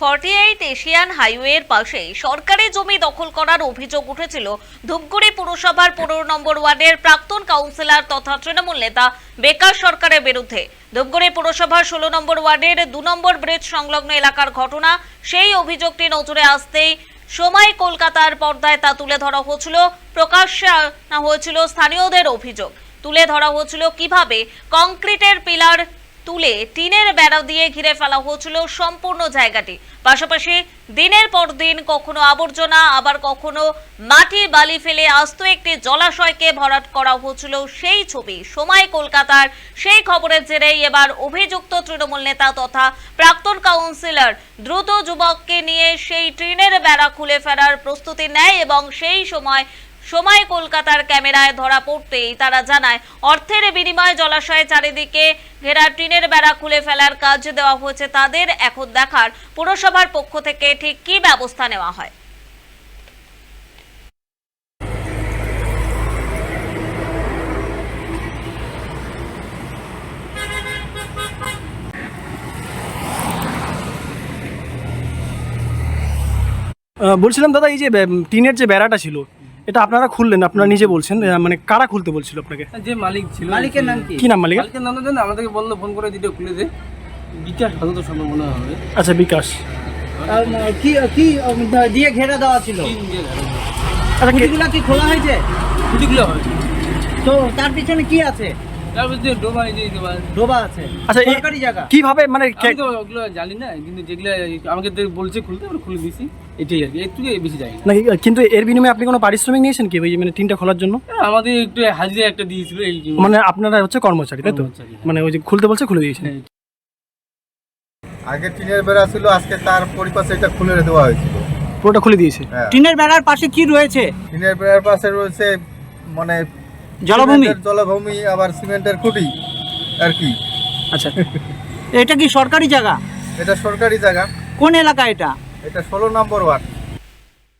Forty eight Asian হাইওয়ের পাশে সরকারি জমি দখল করার অভিযোগ উঠেছিল। ধূপগুড়ি পুরসভার পনেরো নম্বর ওয়ার্ডের প্রাক্তন কাউন্সিলর তথা তৃণমূল নেতা বেকার সরকারের বিরুদ্ধে। ধূপগুড়ি পুরসভার ষোলো নম্বর ওয়ার্ডের দু নম্বর ব্রিজ সংলগ্ন এলাকার ঘটনা, সেই অভিযোগটি নজরে আসতেই সময় কলকাতার পর্দায় তা তুলে ধরা হয়েছিল। প্রকাশ্যে আনা হয়েছিল স্থানীয়দের অভিযোগ। তুলে ধরা হয়েছিল কীভাবে কংক্রিটের পিলার তুলে টিনের বেড়া দিয়ে ঘিরে ফেলা হয়েছিল সম্পূর্ণ জায়গাটি। পাশাপাশি দিনের পর দিন কখনো আবর্জনা, আবার কখনো মাটি বালি ফেলে আস্ত একটি জলাশয়কে ভরাট করা হয়েছিল। সেই ছবি সময় কলকাতার সেই খবরের জেরেই এবার অভিযুক্ত তৃণমূল নেতা তথা প্রাক্তন কাউন্সিলর দ্রুত যুবককে নিয়ে সেই ট্রেনের বেড়া খুলে ফেরার প্রস্তুতি নেয় এবং সেই সময় সময় কলকাতার ক্যামেরায় ধরা পড়তেই তারা জানায়, অর্থের বিনিময়ে জলাশয়ে চারিদিকে ঘেরা টিনের বেড়া খুলে ফেলার কাজ দেওয়া হয়েছে তাদের, এখন দেখার পুরসভার পক্ষ থেকে ঠিক কী ব্যবস্থা নেওয়া হয়। বলছিলাম দাদা, এই যে টিনের যে বেড়াটা ছিল এটা আপনারা খুললেন আপনারা নিজে বলছেন মানে কারা খুলতে বলছিল আপনাকে? যে মালিক ছিল। মালিকের নাম কি? কি নাম মালিক মালিকের নাম জানেন? আমাদেরকে বলল ফোন করে দিতে খুলে দে। বিকাশ সম্ভব মনে হবে। আচ্ছা বিকাশ। আর, কি কি দিয়ে ঘেরা দেওয়া ছিল? আচ্ছা কে- খুঁটিগুলো কি খোলা হয়েছে? খুঁটিগুলো হয় তো তার পিছনে কি আছে? ডোবা এই যে ডোবা ডোবা আছে। আচ্ছা এই- সরকারি জায়গা। কীভাবে মানে আমি তো ওগুলো জানি না কিন্তু যেগুলো আমাকে বলছে খুলতে আমরা খুলে দিছি। এটাই আর কি একটু বেশি জানি না। নাকি কিন্তু এর বিনিময়ে আপনি কোনো পারিশ্রমিক নিয়েছেন কি? ওই মানে টিনটা খোলার জন্য? আমাদের একটু হাজিরা একটা দিয়েছিল এই মানে আপনারা হচ্ছে কর্মচারী তাই তো? হ্যাঁ। মানে ওই যে খুলতে বলছে খুলে দিয়েছেন। হ্যাঁ। আগে টিনের বেড়া ছিল আজকে তার পরিপাশে এটা খুলে দেওয়া হয়েছিল। পুরোটা খুলে দিয়েছে। হ্যাঁ। টিনের বেড়ার পাশে কি রয়েছে? টিনের বেড়ার পাশে রয়েছে মানে জলাভূমি? জলাভূমি আবার সিমেন্টের খুঁটি আর কি। আচ্ছা। এটা কি সরকারি জায়গা? এটা সরকারি জায়গা। কোন এলাকা এটা? এটা ষোলো নম্বর ওয়ার্ড।